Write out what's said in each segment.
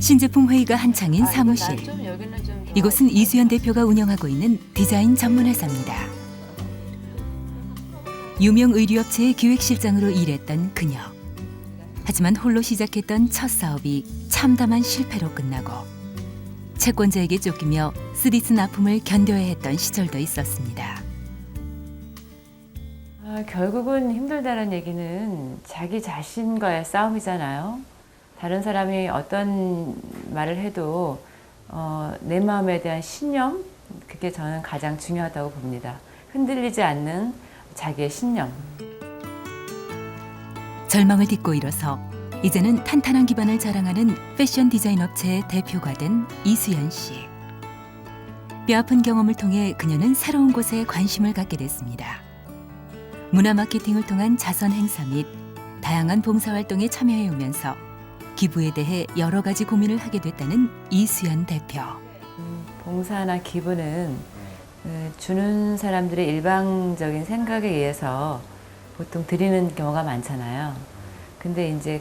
신제품 회의가 한창인 아, 사무실. 이곳은 이수연 대표가 운영하고 있는 디자인 전문 회사입니다. 유명 의류업체의 기획실장으로 일했던 그녀. 하지만 홀로 시작했던 첫 사업이 참담한 실패로 끝나고 채권자에게 쫓기며 쓰디쓴 아픔을 견뎌야 했던 시절도 있었습니다. 아, 결국은 힘들다는 얘기는 자기 자신과의 싸움이잖아요. 다른 사람이 어떤 말을 해도 어, 내 마음에 대한 신념 그게 저는 가장 중요하다고 봅니다. 흔들리지 않는 자기의 신념. 절망을 딛고 일어서 이제는 탄탄한 기반을 자랑하는 패션 디자인 업체의 대표가 된 이수연 씨. 뼈아픈 경험을 통해 그녀는 새로운 곳에 관심을 갖게 됐습니다. 문화 마케팅을 통한 자선 행사 및 다양한 봉사 활동에 참여해 오면서 기부에 대해 여러 가지 고민을 하게 됐다는 이수연 대표. 봉사나 기부는 그, 주는 사람들의 일방적인 생각에 의해서 보통 드리는 경우가 많잖아요. 근데 이제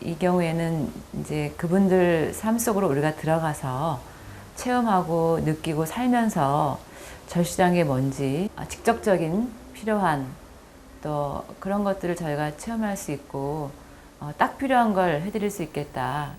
이 경우에는 이제 그분들 삶 속으로 우리가 들어가서 체험하고 느끼고 살면서 절실한 게 뭔지 아, 직접적인 필요한 또 그런 것들을 저희가 체험할 수 있고 어, 딱 필요한 걸 해드릴 수 있겠다